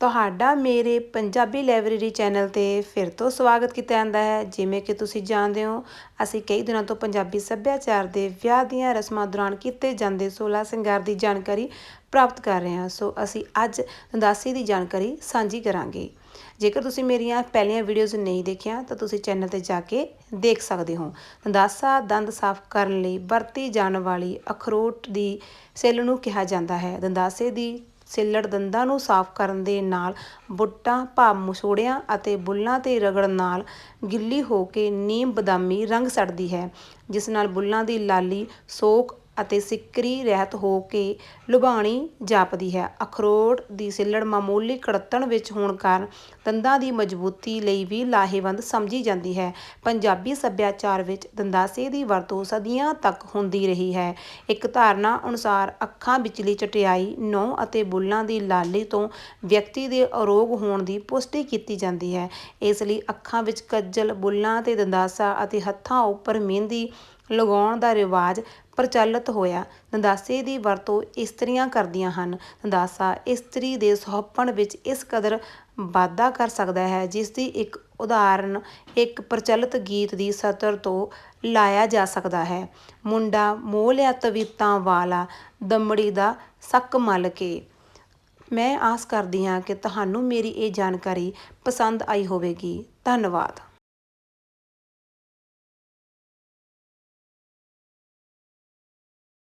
ਤੁਹਾਡਾ ਮੇਰੇ Punjabi library channel 'ਤੇ ਫਿਰ ਤੋਂ ਸਵਾਗਤ ਕੀਤਾ ਜਾਂਦਾ ਹੈ। ਜਿਵੇਂ ਕਿ ਤੁਸੀਂ ਜਾਣਦੇ ਹੋ, ਅਸੀਂ ਕਈ ਦਿਨਾਂ ਤੋਂ ਪੰਜਾਬੀ ਸੱਭਿਆਚਾਰ ਦੇ ਵਿਆਹ ਦੀਆਂ ਰਸਮਾਂ ਦੌਰਾਨ ਕੀਤੇ ਜਾਂਦੇ 16 ਸਿੰਗਾਰ ਦੀ ਜਾਣਕਾਰੀ ਪ੍ਰਾਪਤ ਕਰ ਰਹੇ ਹਾਂ। ਸੋ ਅਸੀਂ ਅੱਜ ਦੰਦਾਸੀ ਦੀ ਜਾਣਕਾਰੀ ਸਾਂਝੀ ਕਰਾਂਗੇ। ਜੇਕਰ ਤੁਸੀਂ ਮੇਰੀਆਂ ਪਹਿਲੀਆਂ ਵੀਡੀਓਜ਼ ਨਹੀਂ ਦੇਖੀਆਂ, ਤਾਂ ਤੁਸੀਂ ਚੈਨਲ ਤੇ ਜਾ ਕੇ ਦੇਖ ਸਕਦੇ ਹੋ। ਦੰਦਾਸਾ ਦੰਦ ਸਾਫ਼ ਕਰਨ ਲਈ ਵਰਤੀ ਜਾਣ ਵਾਲੀ ਅਖਰੋਟ ਦੀ ਸਿੱਲ ਨੂੰ ਕਿਹਾ ਜਾਂਦਾ ਹੈ। ਦੰਦਾਸੇ ਦੀ ਸਿੱਲੜ ਦੰਦਾਂ ਨੂੰ ਸਾਫ਼ ਕਰਨ ਦੇ ਨਾਲ ਬੁੱਟਾਂ, ਭਾਵ ਮਸੋੜਿਆਂ ਅਤੇ ਬੁੱਲਾਂ ਤੇ ਰਗੜਨ ਨਾਲ ਗਿੱਲੀ ਹੋ ਕੇ ਨੀਮ ਬਦਾਮੀ ਰੰਗ ਛੱਡਦੀ ਹੈ, ਜਿਸ ਨਾਲ ਬੁੱਲਾਂ ਦੀ ਲਾਲੀ ਸੋਕ ਅਤੇ ਸਿੱਕਰੀ ਰਹਿਤ ਹੋ ਕੇ ਲੁਭਾਣੀ ਜਾਪਦੀ ਹੈ। ਅਖਰੋਟ ਦੀ ਸਿੱਲੜ ਮਾਮੂਲੀ ਕੜੱਤਣ ਵਿੱਚ ਹੋਣ ਕਾਰਨ ਦੰਦਾਂ ਦੀ ਮਜ਼ਬੂਤੀ ਲਈ ਵੀ ਲਾਹੇਵੰਦ ਸਮਝੀ ਜਾਂਦੀ ਹੈ। ਪੰਜਾਬੀ ਸੱਭਿਆਚਾਰ ਵਿੱਚ ਦੰਦਾਸੇ ਦੀ ਵਰਤੋਂ ਸਦੀਆਂ ਤੱਕ ਹੁੰਦੀ ਰਹੀ ਹੈ। ਇੱਕ ਧਾਰਨਾ ਅਨੁਸਾਰ ਅੱਖਾਂ ਵਿਚਲੀ ਚਟਿਆਈ, ਨਹੁੰ ਅਤੇ ਬੁੱਲਾਂ ਦੀ ਲਾਲੀ ਤੋਂ ਵਿਅਕਤੀ ਦੇ ਅਰੋਗ ਹੋਣ ਦੀ ਪੁਸ਼ਟੀ ਕੀਤੀ ਜਾਂਦੀ ਹੈ। ਇਸ ਲਈ ਅੱਖਾਂ ਵਿੱਚ ਕੱਜਲ, ਬੁੱਲਾਂ ਤੇ ਦੰਦਾਸਾ ਅਤੇ ਹੱਥਾਂ ਉੱਪਰ ਮਹਿੰਦੀ ਲਗਾਉਣ ਦਾ ਰਿਵਾਜ ਪ੍ਰਚਲਿਤ ਹੋਇਆ। ਦੰਦਾਸੇ ਦੀ ਵਰਤੋਂ ਇਸਤਰੀਆਂ ਕਰਦੀਆਂ ਹਨ। ਦੰਦਾਸਾ ਇਸਤਰੀ ਦੇ ਸੁਹੱਪਣ ਵਿੱਚ ਇਸ ਕਦਰ ਵਾਧਾ ਕਰ ਸਕਦਾ ਹੈ, ਜਿਸ ਦੀ ਇੱਕ ਉਦਾਹਰਨ ਇੱਕ ਪ੍ਰਚਲਿਤ ਗੀਤ ਦੀ ਸਤਰ ਤੋਂ ਲਾਇਆ ਜਾ ਸਕਦਾ ਹੈ। ਮੁੰਡਾ ਮੋਹ ਲਿਆ ਤਵੀਤਾਂ ਵਾਲਾ, ਦਮੜੀ ਦਾ ਸੱਕ ਮਲ ਕੇ। ਮੈਂ ਆਸ ਕਰਦੀ ਹਾਂ ਕਿ ਤੁਹਾਨੂੰ ਮੇਰੀ ਇਹ ਜਾਣਕਾਰੀ ਪਸੰਦ ਆਈ ਹੋਵੇਗੀ। ਧੰਨਵਾਦ।